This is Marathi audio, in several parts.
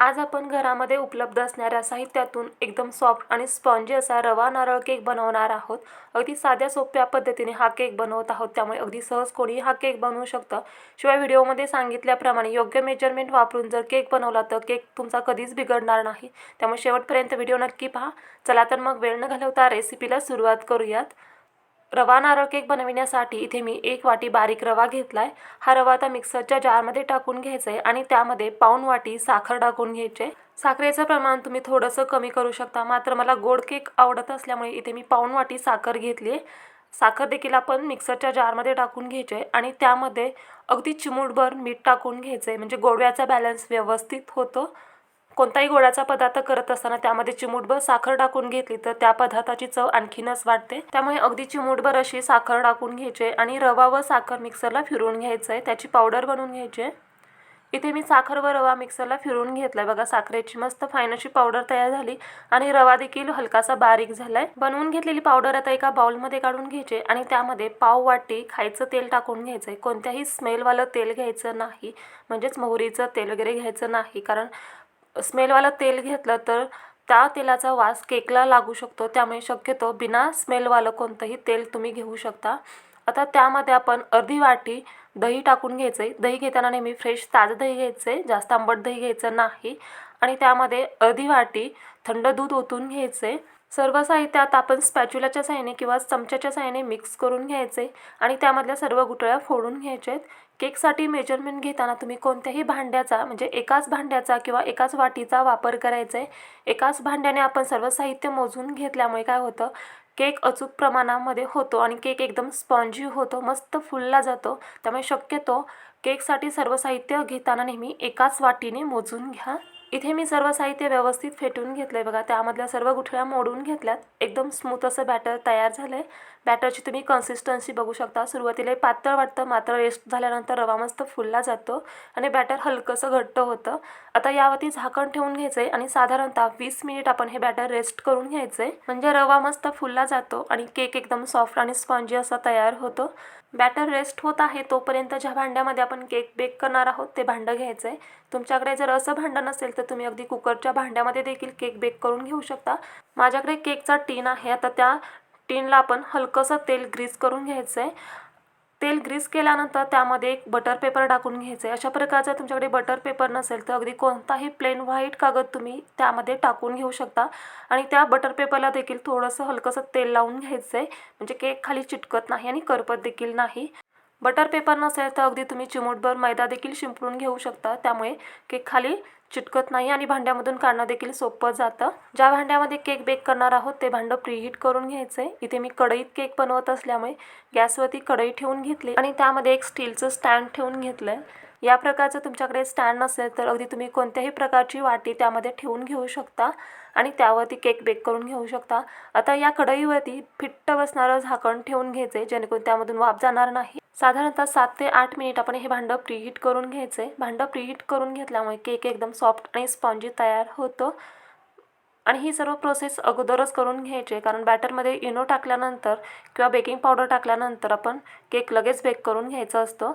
आज आपण घरामध्ये उपलब्ध असणाऱ्या साहित्यातून एकदम सॉफ्ट आणि स्पॉन्जी असा रवा नारळ केक बनवणार आहोत. अगदी साध्या सोप्या पद्धतीने हा केक बनवत आहोत. त्यामुळे अगदी सहज कोणीही हा केक बनवू शकतं. शिवाय व्हिडिओमध्ये सांगितल्याप्रमाणे योग्य मेजरमेंट वापरून जर केक बनवला तर केक तुमचा कधीच बिघडणार नाही. त्यामुळे शेवटपर्यंत व्हिडिओ नक्की पहा. चला तर मग वेळ न घालवता रेसिपीला सुरुवात करूयात. रवा नारळ केक बनविण्यासाठी इथे मी एक वाटी बारीक रवा घेतला आहे हा रवा आता मिक्सरच्या जारमध्ये टाकून घ्यायचा आहे आणि त्यामध्ये पाऊण वाटी साखर टाकून घ्यायचे. साखरेचं प्रमाण तुम्ही थोडंसं कमी करू शकता मात्र मला गोड केक आवडत असल्यामुळे इथे मी पाऊण वाटी साखर घेतली आहे साखर देखील आपण मिक्सरच्या जारमध्ये टाकून घ्यायचे आणि त्यामध्ये अगदी चिमूटभर मीठ टाकून घ्यायचं आहे म्हणजे गोडव्याचा बॅलन्स व्यवस्थित होतो. कोणताही गोडाचा पदार्थ करत असताना त्यामध्ये चिमूटभर साखर टाकून घेतली तर त्या पदार्थाची चव आणखीनच वाढते. त्यामुळे अगदी चिमूटभर अशी साखर टाकून घ्यायची आणि रवा व साखर मिक्सरला फिरवून घ्यायचं आहे त्याची पावडर बनवून घ्यायची. इथे मी साखर व रवा मिक्सरला फिरवून घेतलाय. बघा साखरेची मस्त फाईन अशी पावडर तयार झाली आणि रवा देखील हलकासा बारीक झालाय. बनवून घेतलेली पावडर आता एका बाउलमध्ये काढून घ्यायचे आणि त्यामध्ये पाव वाटी खायचं तेल टाकून घ्यायचंय. कोणत्याही स्मेलवालं तेल घ्यायचं नाही. म्हणजेच मोहरीचं तेल वगैरे घ्यायचं नाही. कारण स्मेलवालं तेल घेतलं तर त्या तेलाचा वास केकला लागू शकतो. त्यामुळे शक्यतो बिना स्मेलवालं कोणतंही तेल तुम्ही घेऊ शकता. आता त्यामध्ये आपण अर्धी वाटी दही टाकून घ्यायचं आहे दही घेताना नेहमी फ्रेश ताजं दही घ्यायचं आहे जास्त आंबट दही घ्यायचं नाही. आणि त्यामध्ये अर्धी वाटी थंड दूध ओतून घ्यायचं आहे सर्व साहित्य आता आपण स्पॅच्युलाच्या साहाय्याने किंवा चमच्याच्या साहाय्याने मिक्स करून घ्यायचे आणि त्यामधल्या सर्व गुठळ्या फोडून घ्यायच्या आहेत. केकसाठी मेजरमेंट घेताना तुम्ही कोणत्याही भांड्याचा म्हणजे एकाच भांड्याचा किंवा एकाच वाटीचा वापर करायचा आहे एकाच भांड्याने आपण सर्व साहित्य मोजून घेतल्यामुळे काय होतं? केक अचूक प्रमाणामध्ये होतो आणि केक एकदम स्पॉन्जी होतो मस्त फुलला जातो. त्यामुळे शक्यतो केकसाठी सर्व साहित्य घेताना नेहमी एकाच वाटीने मोजून घ्या. इथे मी सर्व साहित्य व्यवस्थित फेटून घेतलं आहे बघा त्यामधल्या सर्व गुठळ्या मोडून घेतल्यात. एकदम स्मूथ असं बॅटर तयार झालं आहे बॅटरची तुम्ही कन्सिस्टन्सी बघू शकता. सुरुवातीला पातळ वाटतं मात्र रेस्ट झाल्यानंतर रवा मस्त फुलला जातो आणि बॅटर हलकंसं घट्ट होतं. आता यावरती झाकण ठेवून घ्यायचं आहे आणि साधारणतः वीस मिनिट आपण हे बॅटर रेस्ट करून घ्यायचं आहे म्हणजे रवा मस्त फुलला जातो आणि केक एकदम सॉफ्ट आणि स्पॉन्जी असा तयार होतो. बॅटर रेस्ट होत आहे तोपर्यंत ज्या भांड्यामध्ये आपण केक बेक करणार आहोत ते भांडं घ्यायचं आहे तुमच्याकडे जर असं भांडं नसेल तर तुम्ही अगदी कुकरच्या भांड्यामध्ये देखील केक बेक करून घेऊ शकता. माझ्याकडे केकचा टीन आहे. आता त्या टीनला आपण हलकंसं तेल ग्रीस करून घ्यायचं आहे तेल ग्रीस केल्यानंतर त्यामध्ये एक बटर पेपर टाकून घ्यायचं आहे अशा प्रकारचं तुमच्याकडे बटर पेपर नसेल तर अगदी कोणताही प्लेन व्हाईट कागद तुम्ही त्यामध्ये टाकून घेऊ शकता. आणि त्या बटर पेपरला देखील थोडंसं हलकंसं तेल लावून घ्यायचं आहे म्हणजे केक खाली चिटकत नाही आणि करपत देखील नाही. बटर पेपर नसेल तर अगदी तुम्ही चिमूटभर मैदा देखील शिंपडून घेऊ शकता. त्यामुळे केक खाली चिटकत नाही आणि भांड्यामधून काढणं देखील सोपं जातं. ज्या भांड्यामध्ये केक बेक करणार आहोत ते भांडं प्रीहीट करून घ्यायचं. आहे इथे मी कढईत केक बनवत असल्यामुळे गॅसवरती कढई ठेवून घेतली आणि त्यामध्ये एक स्टीलचं स्टँड ठेवून घेतलं आहे या प्रकारचं तुमच्याकडे स्टँड नसेल तर अगदी तुम्ही कोणत्याही प्रकारची वाटी त्यामध्ये ठेवून घेऊ शकता. आणि त्यावरती केक बेक करून घेऊ शकता. आता या कढईवरती फिट्ट बसणारं झाकण ठेवून घ्यायचं आहे जेणेकरून त्यामधून वाफ जाणार नाही. साधारणतः सात ते आठ मिनिट आपण हे भांडं प्रीहीट करून घ्यायचं आहे भांडं प्रीहीट करून घेतल्यामुळे केक एकदम सॉफ्ट आणि स्पॉन्जी तयार होतो. आणि ही सर्व प्रोसेस अगोदरच करून घ्यायची आहे कारण बॅटरमध्ये इनो टाकल्यानंतर किंवा बेकिंग पावडर टाकल्यानंतर आपण केक लगेच बेक करून घ्यायचा असतो.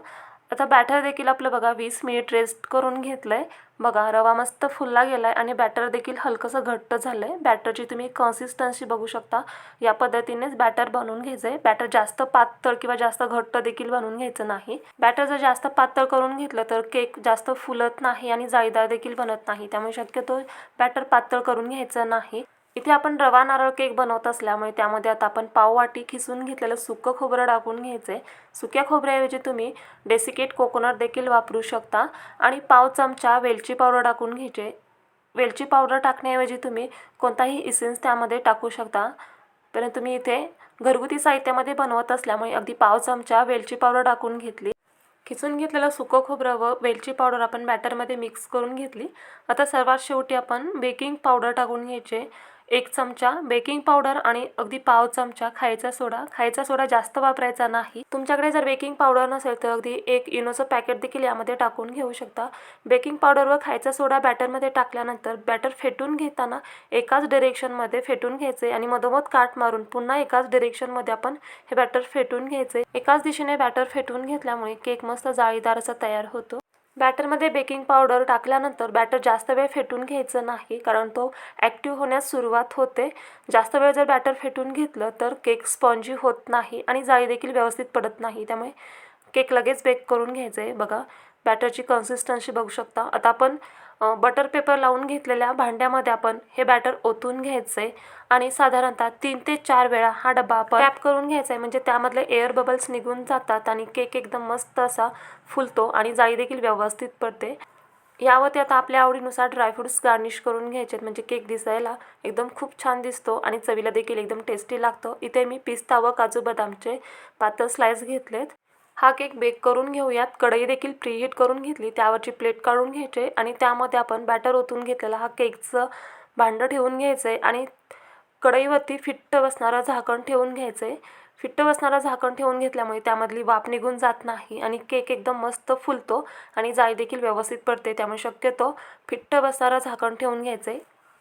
आता बॅटर देखील आपलं बघा वीस मिनिट रेस्ट करून घेतलं आहे बघा रवा मस्त फुलला गेला आहे आणि बॅटर देखील हलकंसं घट्ट झालं आहे बॅटरची तुम्ही कन्सिस्टन्सी बघू शकता. या पद्धतीनेच बॅटर बनवून घ्यायचं आहे बॅटर जास्त पातळ किंवा जास्त घट्ट देखील बनवून घ्यायचं नाही. बॅटर जर जास्त पातळ करून घेतलं तर केक जास्त फुलत नाही आणि जाळीदार देखील बनत नाही. त्यामुळे शक्यतो बॅटर पातळ करून घ्यायचं नाही. इथे आपण रवा नारळ केक बनवत असल्यामुळे त्यामध्ये आता आपण पाववाटी खिसून घेतलेलं सुकं खोबरं टाकून घ्यायचं आहे सुक्या खोबऱ्याऐवजी तुम्ही डेसिकेट कोकोनट देखील वापरू शकता. आणि पाव चमचा वेलची पावडर टाकून घ्यायचे. वेलची पावडर टाकण्याऐवजी तुम्ही कोणताही इसेन्स त्यामध्ये टाकू शकता. परंतु तुम्ही इथे घरगुती साहित्यामध्ये बनवत असल्यामुळे अगदी पाव चमचा वेलची पावडर टाकून घेतली. खिचून घेतलेलं सुकं खोबरं व वेलची पावडर आपण बॅटरमध्ये मिक्स करून घेतली. आता सर्वात शेवटी आपण बेकिंग पावडर टाकून घ्यायचे. एक चमचा बेकिंग पावडर आणि अगदी पाव चमचा खायचा सोडा. खायचा सोडा जास्त वापरायचा नाही. तुमच्याकडे जर बेकिंग पावडर नसेल तर अगदी एक इनोचं पॅकेट देखील यामध्ये टाकून घेऊ शकता. बेकिंग पावडर व खायचा सोडा बॅटरमध्ये टाकल्यानंतर बॅटर फेटून घेताना एकाच डिरेक्शनमध्ये फेटून घ्यायचे आणि मधोमध काट मारून पुन्हा एकाच डिरेक्शनमध्ये आपण हे बॅटर फेटून घ्यायचे. एकाच दिशेने बॅटर फेटून घेतल्यामुळे केक मस्त जाळीदार असा तयार होतो. बॅटरमध्ये बेकिंग पावडर टाकल्यानंतर बॅटर जास्त वेळ फेटून घ्यायचं नाही कारण तो ॲक्टिव्ह होण्यास सुरुवात होते. जास्त वेळ जर बॅटर फेटून घेतलं तर केक स्पॉन्जी होत नाही आणि जाळी देखील व्यवस्थित पडत नाही. त्यामुळे केक लगेच बेक करून घ्यायचं आहे बघा बॅटरची कन्सिस्टन्सी बघू शकता. आता आपण बटर पेपर लावून घेतलेल्या भांड्यामध्ये आपण हे बॅटर ओतून घ्यायचं आहे आणि साधारणतः तीन ते चार वेळा हा डबा आपण टॅप करून घ्यायचा आहे. म्हणजे त्यामधले एअर बबल्स निघून जातात आणि केक एकदम मस्त असा फुलतो आणि जाळी देखील व्यवस्थित पडते. यावरती आता आपल्या आवडीनुसार ड्रायफ्रुट्स गार्निश करून घ्यायचे आहेत. म्हणजे केक दिसायला एकदम खूप छान दिसतो आणि चवीला देखील एकदम टेस्टी लागतो. इथे मी पिस्ता व काजू बदामचे पातळ स्लाइस घेतलेत. हा केक बेक करून घेऊयात. कढई देखील प्रीहीट करून घेतली. त्यावरची प्लेट काढून घ्यायचे आणि त्यामध्ये आपण बॅटर ओतून घेतलेला हा केकचं भांडं ठेवून घ्यायचं आहे आणि कढईवरती फिट्ट बसणारं झाकण ठेवून घ्यायचं. आहे फिट्ट बसणारं झाकण ठेवून घेतल्यामुळे त्यामधली वाफ निघून जात नाही आणि केक एकदम मस्त फुलतो आणि जाळी देखील व्यवस्थित पडते त्यामुळे शक्यतो फिट्ट बसणारं झाकण ठेवून घ्यायचं. आहे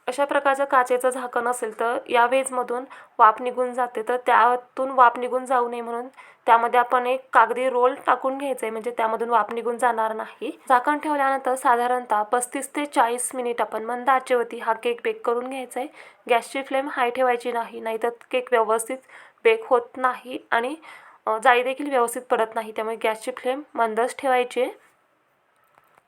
अशा प्रकारचं काचेचं झाकण असेल तर या वेजमधून वाफ निघून जाते. तर त्यातून वाफ निघून जाऊ नये म्हणून त्यामध्ये आपण एक कागदी रोल टाकून घ्यायचं आहे म्हणजे त्यामधून वाफ निघून जाणार नाही. झाकण ठेवल्यानंतर साधारणतः पस्तीस ते चाळीस मिनिट आपण मंद आचेवरती हा केक बेक करून घ्यायचा आहे गॅसची फ्लेम हाय ठेवायची नाही. नाहीतर केक व्यवस्थित बेक होत नाही आणि जाळी देखील व्यवस्थित पडत नाही. त्यामुळे गॅसची फ्लेम मंदच ठेवायची. आहे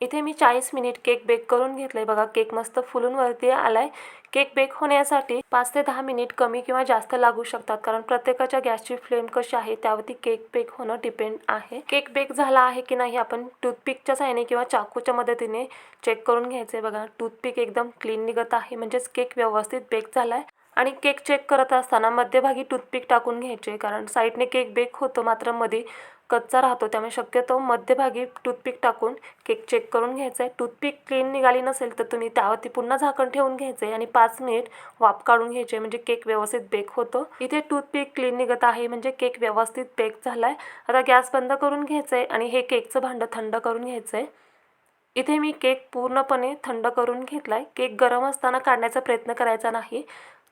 इथे मी चाळीस मिनिट केक बेक करून घेतलं आहे बघा केक मस्त फुलून वरती आला आहे केक बेक होण्यासाठी पाच ते दहा मिनिट कमी किंवा जास्त लागू शकतात कारण प्रत्येकाच्या गॅसची फ्लेम कशी आहे त्यावरती केक बेक होणं डिपेंड आहे. केक बेक झाला आहे की नाही आपण टूथपिकच्या साहाय्याने किंवा चाकूच्या मदतीने चेक करून घ्यायचं आहे बघा टूथपिक एकदम क्लीन निघत आहे म्हणजेच केक व्यवस्थित बेक झाला आहे आणि केक चेक करत असताना मध्यभागी टूथपिक टाकून घ्यायचे कारण साईडने केक बेक होतो मात्रमध्ये कच्चा राहतो त्यामुळे शक्यतो मध्यभागी टूथपिक टाकून केक चेक करून घ्यायचा आहे टूथपिक क्लीन निघाली नसेल तर तुम्ही त्यावरती पुन्हा झाकण ठेवून घ्यायचं आहे आणि पाच मिनिट वाफ काढून घ्यायचे म्हणजे केक व्यवस्थित बेक होतो. इथे टूथपिक क्लीन निघत आहे म्हणजे केक व्यवस्थित बेक झाला आहे आता गॅस बंद करून घ्यायचं आहे आणि हे केकचं भांडं थंड करून घ्यायचं आहे इथे मी केक पूर्णपणे थंड करून घेतला आहे केक गरम असताना काढण्याचा प्रयत्न करायचा नाही.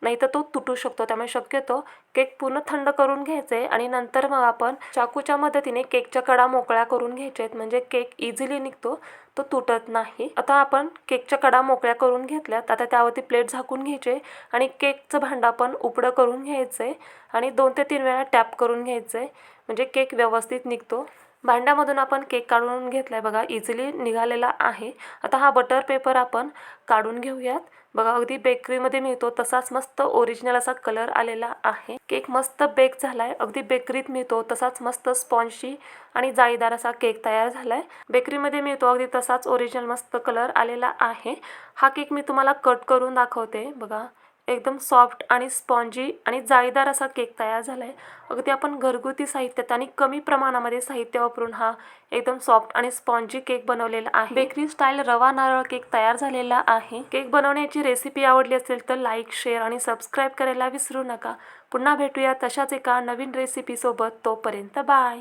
नाही तर तो तुटू शकतो. त्यामुळे शक्यतो केक पूर्ण थंड करून घ्यायचे आणि नंतर मग आपण चाकूच्या मदतीने केकच्या कडा मोकळ्या करून घ्यायच्या आहेत म्हणजे केक इझिली निघतो तो तुटत नाही. आता आपण केकच्या कडा मोकळ्या करून घेतल्यात. आता त्यावरती प्लेट झाकून घ्यायचे आणि केकचं भांडं आपण उपडं करून घ्यायचं आहे आणि दोन ते तीन वेळा टॅप करून घ्यायचं. आहे म्हणजे केक व्यवस्थित निघतो. भांड्यामधून आपण केक काढून घेतला आहे बघा इझिली निघालेला आहे. आता हा बटर पेपर आपण काढून घेऊयात. बघा अगदी बेकरीमध्ये मिळतो तसाच मस्त ओरिजिनल असा कलर आलेला आहे. केक मस्त बेक झाला आहे अगदी बेकरीत मिळतो तसाच मस्त स्पॉन्जी आणि जाळीदार असा केक तयार झाला आहे बेकरीमध्ये मिळतो अगदी तसाच ओरिजिनल मस्त कलर आलेला आहे. हा केक मी तुम्हाला कट करून दाखवते बघा. एकदम सॉफ्ट आणि स्पॉन्जी आणि जाळीदार असा केक तयार झाला आहे अगदी आपण घरगुती साहित्यात आणि कमी प्रमाणामध्ये साहित्य वापरून हा एकदम सॉफ्ट आणि स्पॉन्जी केक बनवलेला आहे. बेकरी स्टाईल रवा नारळ केक तयार झालेला आहे. केक बनवण्याची रेसिपी आवडली असेल तर लाईक शेअर आणि सबस्क्राईब करायला विसरू नका. पुन्हा भेटूया तशाच एका नवीन रेसिपीसोबत तोपर्यंत बाय.